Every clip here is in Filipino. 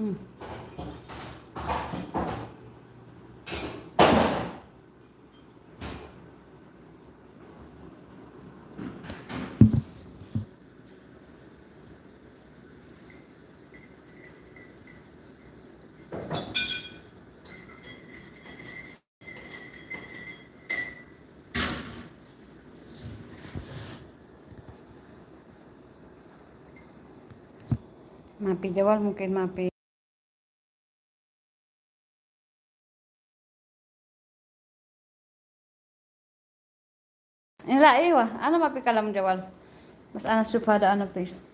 Hmm. Mapi jawal mungkin Ila iwa, ano mapi kalam jawal? Mas ana supada ano please.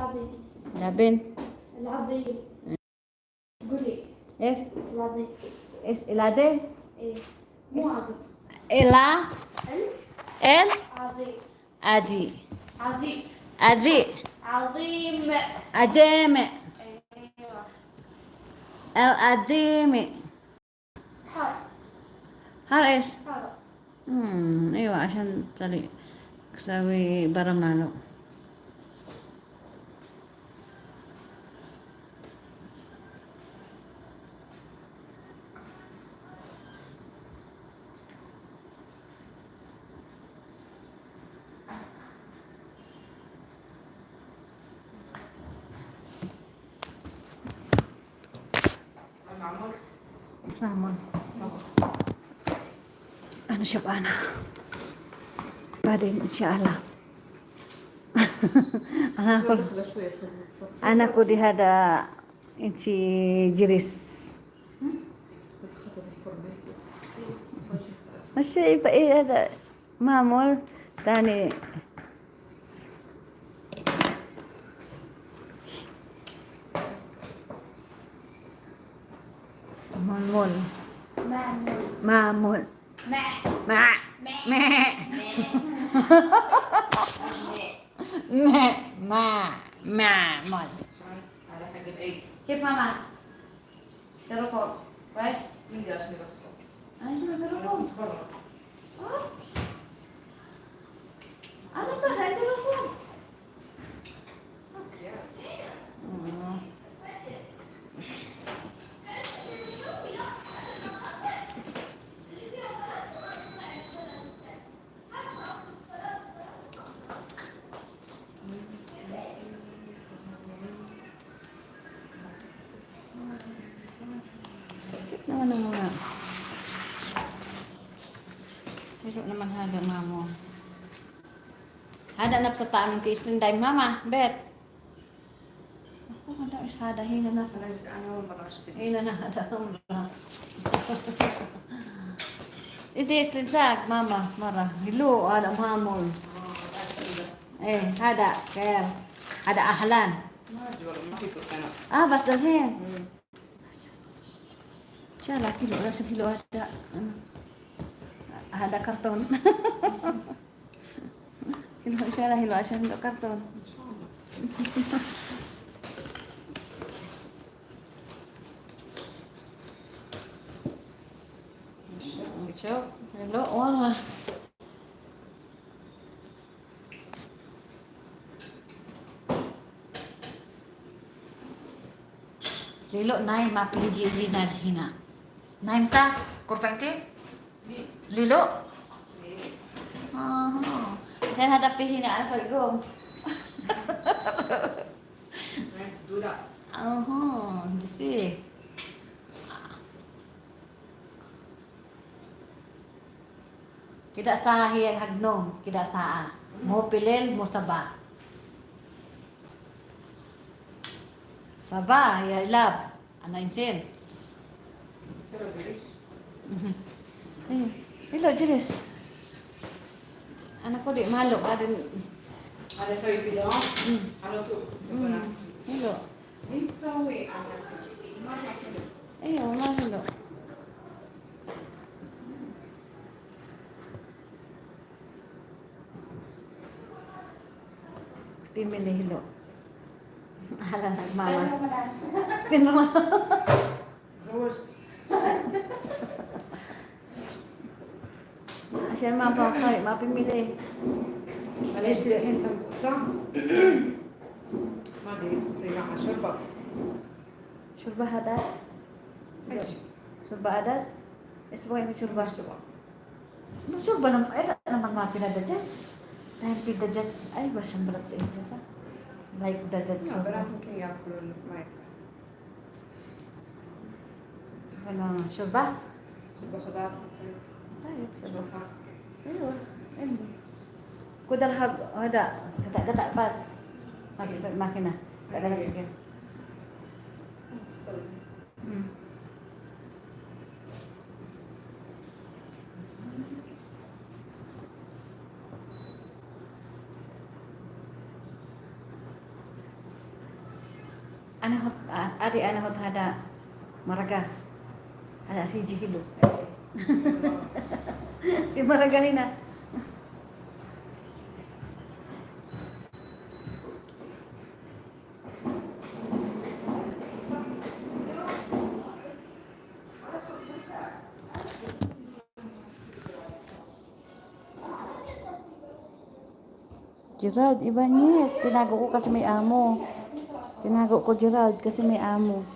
العظيم. العظيم. قولي. اس العظيم. اس إيه. ال؟ عظيم. عظيم. أيوة. إيش؟ حر أيوه عشان تسوي برمنا له نالو اسمع أنا شبعانة بعدين إن شاء الله أنا أكل أنا أكل هذا أنت جريس مش يبقى إيه هذا معمول تاني mamun. Mamun. Mamun. Ma. Ma. Ma. Ma. Ma. Ma. Ma. Ma. mama, Ma. Ma. Ma. Ma. Ma. Ma. Ma. Ma. Ma. Ma. Ma. Ma. Ma. Ada nap sa taamin ti isinday mama, bet. Ako kada isada hina na pala ano bakas. Hina na ada ang Iti islinsag mama, mara. Hilo ada hamon. Eh, ada kaya ada ahlan. Ah, bas dalhin. Hmm. Siya, laki lo, sa kilo ada. Ada karton. Kilo siya lah hilo siya hilo karton. إن شاء الله مش Siya, hilo wala. Lilo nai mapiligi lina hina. Naim sa kurpengti? Lilo. Sen hada pihina asal go. Do that. Uh huh. This way. Kita sa hiyang hagnom, kita saa. Mo pilil, mo saba. Saba, hiyang lab. Ano yung sin? Hello, eh, Jeris. Hello, Jeris anak ko di malo ada adesso io vedo mm. allora tu. Hello insta we ayo malo Pimili hilo. Hala, nagmama. Pinro mo. Zawas't. عشان ما بقى طيب ما بيمي ليه أنا اشتري الحين سمبوسه ما أدري نسوي معها شربه شوربة هداس. شربه شوربة هداس. أسبوع شربه شربه شوربة؟ مو شوربة أنا أنا ما في دجاج. لأن في دجاج. أيوه شمبرت شيء صح؟ لايك دجاج شوربة. ممكن يأكلوا ما ياكلوا شوربة؟ شوربة خضار طيب. طيب، Kudar hag, oh, ada, kata kata pas. Habis makina. Tak ada sige. So. Hmm. Ano hot, adi ano hot hada maraga. Ada si jihilo. Di maragahin na. Gerald Ibanez, tinago ko kasi may amo. Tinago ko Gerald kasi may amo.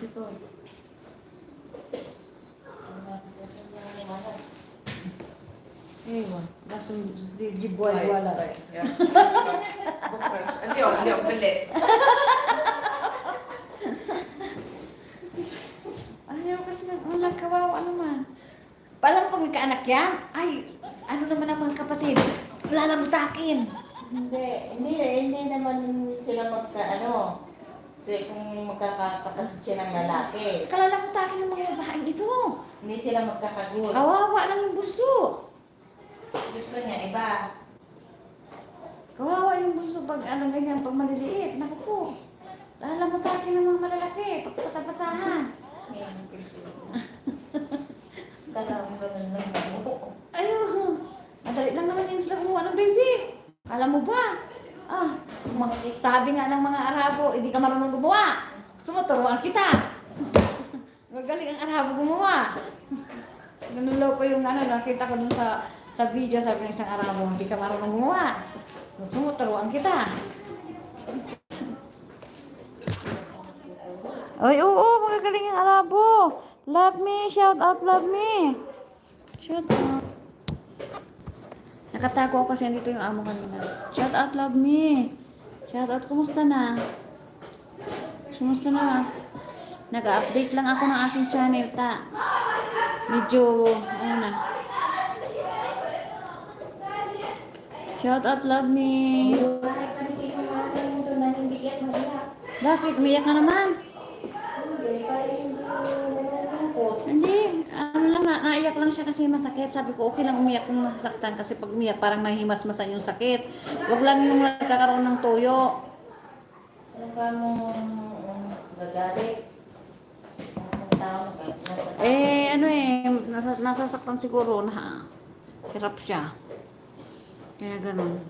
ito. Ewan. Nasa di buhay wala. Hindi ako, hindi oh, ako pili. Ayaw kasi nang ulang kawawa naman. Palang pag nagkaanak yan, ay, ano naman naman kapatid, lalabutakin. Hindi, hindi, hindi naman sila magka, ano, si, kung magkakapatid siya ng lalaki. Saka lalamutakin ng mga babaeng ito. Hindi sila magkakagut. Kawawa lang yung bunso. Gusto niya iba. Kawawa yung bunso pag ano ganyan, pag maliliit. Naku po. Lalamutakin ng mga malalaki, pag pasapasahan. Dalawang ganun lang. Ayun. Madali lang naman yun sila kumuha ng baby. Kala mo ba? Ah, sabi nga ng mga Arabo, hindi ka marunong gumawa. Gusto mo, turuan kita. Magaling ang Arabo gumawa. Nanuloko yung ano, nakita ko dun sa sa video, sabi ng isang Arabo, hindi ka marunong gumawa. Gusto mo, turuan kita. Ay, oo, magagaling ang Arabo. Love me, shout out, love me. Shout out. Nakatago ako kasi nandito yung amo kanina. Shout out, love me. Shout out, kumusta na? Kumusta na? Nag-update lang ako ng aking channel, ta. Medyo, ano na. Shout out, love me. Bakit? Umiyak ka naman? Hindi, ano lang, na, naiyak lang siya kasi masakit. Sabi ko, okay lang umiyak kung nasasaktan kasi pag umiyak parang nahimasmasan yung sakit. Huwag lang yung nagkakaroon ng tuyo. Ano ka mo tao nagkakalit. Eh, ano eh, nasa, nasasaktan siguro na hirap siya. Kaya ganun.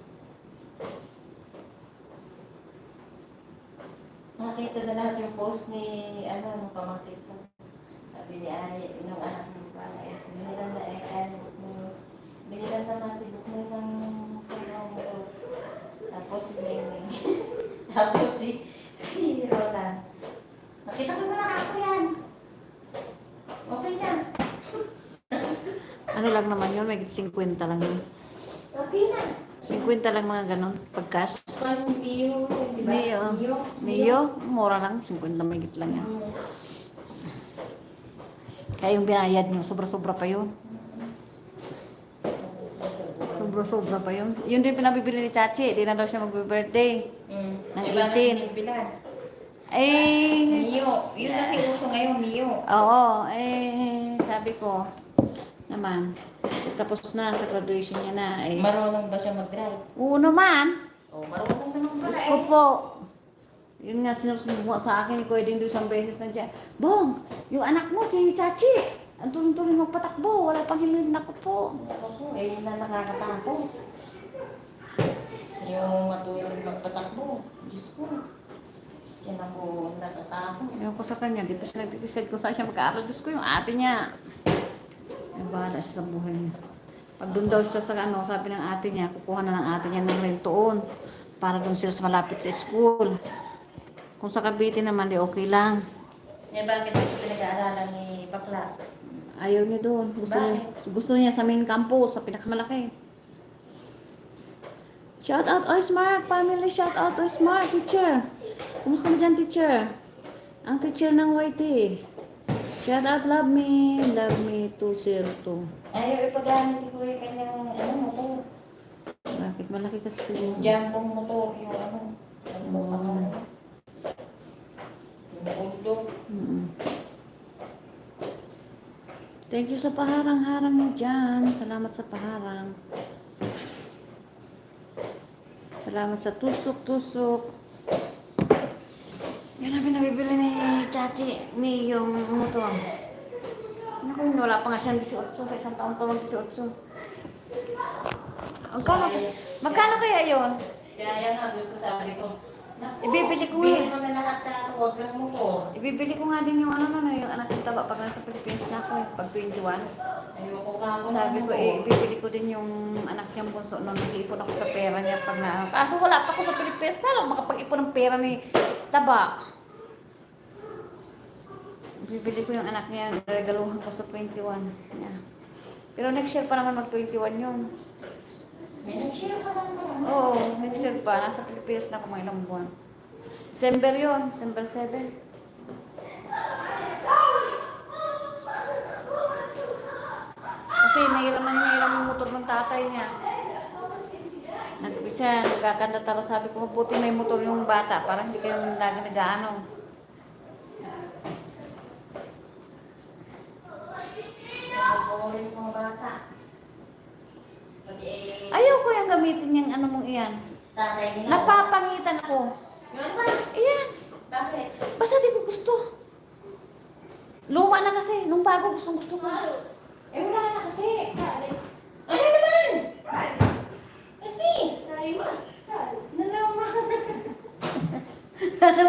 Nakita na lahat yung post ni, ano, nung pamangkin ko. Sabi ni Ay, nung anak ng pala, eh, binilan na eh, nung- binilan na masibok mo ng kanyang mo. Tapos si Neng Tapos si, si Roland. Nakita ko na lang ako yan. Okay lang. Ano lang naman yun, may 50 lang yun. Okay lang. 50 lang mga ganon. Pagkas. Parang Mio, di ba? Neo. Niyo, mura lang. 50 megit lang yan. Mm. Kaya yung binayad nyo, sobra-sobra pa yun. Sobra-sobra pa yun. Yun din pinabibili ni Chachi. Di na daw siya mag-birthday. Mm. Ng Iba na 18. yung bilan. Eh, Mio. Yun kasi uso ngayon, Mio. oo. Eh, sabi ko, naman, tapos na sa graduation niya na. Eh, Marunong ba siya mag-drive? oo naman. Oh, marunong naman pala Diyos ko eh. po. Yun nga sinusubo sa akin Kuya din doon isang beses na dyan. Bong, yung anak mo si Chachi. Ang tuloy-tuloy magpatakbo. Wala pang hilid na ko po. Ako, eh, yun na nakakatakot. Yung matulog magpatakbo. Diyos ko. Yan ako natatakot. Ewan ko sa kanya, di pa siya nagtitisid kung saan siya mag-aaral. Diyos ko, yung ate niya. Ay, bahala siya sa buhay niya. Pag doon daw siya sa ano, sabi ng ate niya, kukuha na ng ate niya ng rentoon para doon sila sa malapit sa school. Kung sa Cavite naman, di okay lang. Eh, bakit ba siya pinag-aaralan ni Bakla? Ayaw niya doon. Gusto niya, gusto niya sa main campus, sa pinakamalaki. Shout out Oismark, family shout out Oismark, teacher. Kumusta na dyan, teacher? Ang teacher ng YT. Shout out, love me, love me 202. Ayaw ipagamit ko yung kanyang ano, motor. Bakit malaki kasi siguro? Yung jambong motor, yung ano. Ano ba Ulo. Mm. Thank you sa paharang-harang niyo dyan. Salamat sa paharang. Salamat sa tusok-tusok. Yan ang pinabibili ni Chachi, ni yung motor. Ano kung wala pa nga siyang 18 sa isang taon pa mag-18. Magkano, magkano kaya yon? Kaya yan nga, gusto sabi ko. Naku, Ibibili ko nga. mo na lahat na huwag ng motor. Ibibili ko nga din yung ano na yung anak ng taba pag nasa Pilipinas na ako eh, pag 21. Ayoko ka ako Sabi ng ko, eh, ibibili ko din yung anak niyang bunso nung nag-iipon ako sa pera niya pag na ano. Kaso wala pa ako sa Pilipinas, paano makapag-ipon ng pera ni Taba? Bibili ko yung anak niya, regaluhan ko sa 21 niya. Pero next year pa naman mag-21 yun. Next year pa lang naman. Oo, next year pa. Nasa Pilipinas na ako mga ilang buwan. December yun, December 7. Kasi nahiram na nahiram yung motor ng tatay niya. Nag-isa, nagkakanda talo. Sabi ko, mabuti may motor yung bata. para hindi kayo lagi nag-ano. Naboboring yung mga bata. Eh, Ayoko yung gamitin yung ano mong iyan. Napapangitan ako. Iyan, Bakit? basta di ko gusto. Luma na kasi, nung bago gustong gusto ko. Eh, wala na kasi. Ano naman? Esme! Ano naman? Ano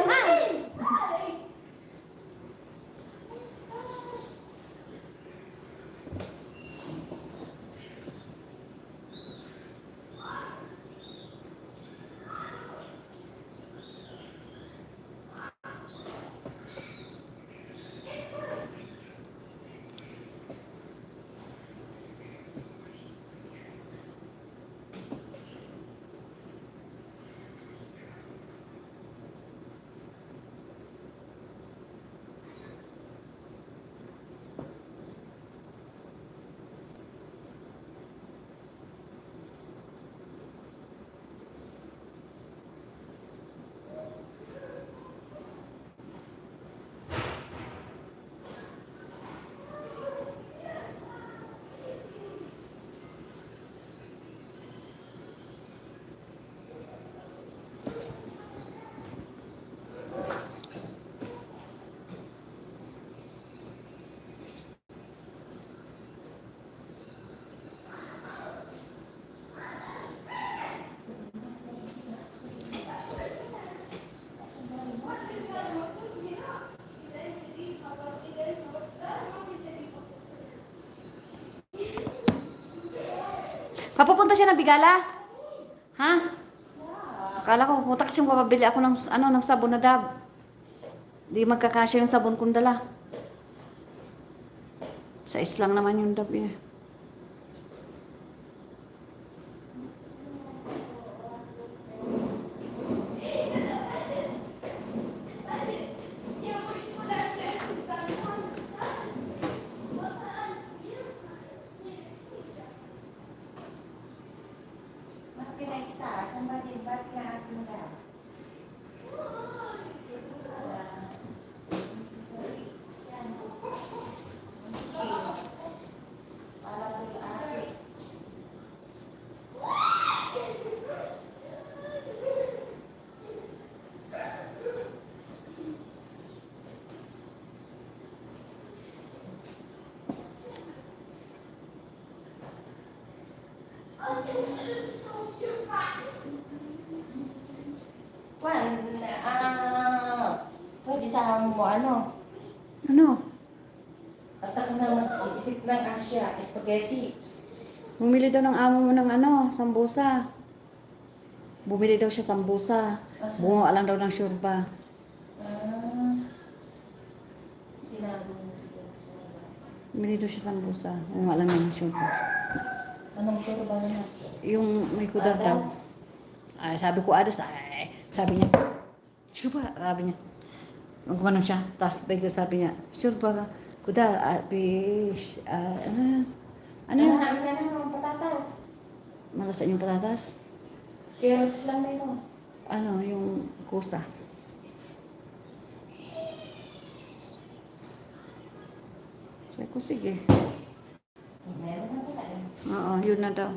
Papupunta siya ng Bigala? Ha? Akala ko pupunta kasi mapabili ako ng ano ng sabon na dab. Di magkakasya yung sabon kong dala. Sa islang naman yung dab eh. amo mo ano? Ano? At ako na Asia, spaghetti. Bumili daw ng amo mo ng ano, sambusa. Bumili daw siya sambusa. Bunga lang daw ng syurba. Ah. Tinago mo siguro. Bumili daw siya sambusa. Bunga lang ng syurba. Anong sure ba na? Yung may kudar daw. Ay, sabi ko, adas, ay, sabi niya, sure ba? Sabi niya. Gumanon siya, tapos bigla sabi niya, sure ba? Kudar, ah, fish, ah, ano? Ano yan? Ano ka na ng patatas? Malasan yung patatas? Carrots lang na yun. Ano, yung kusa. Sabi ko, sige. Meron na pala eh. Oo, yun na daw.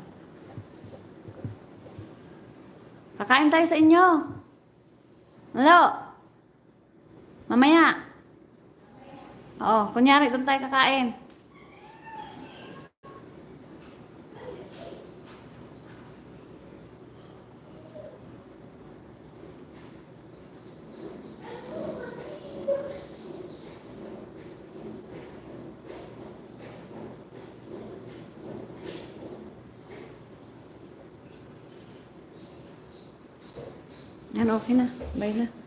Kakain tayo sa inyo. Hello? Mamaya. Oo, kunyari doon tayo kakain. Yan, okay na. Bye na.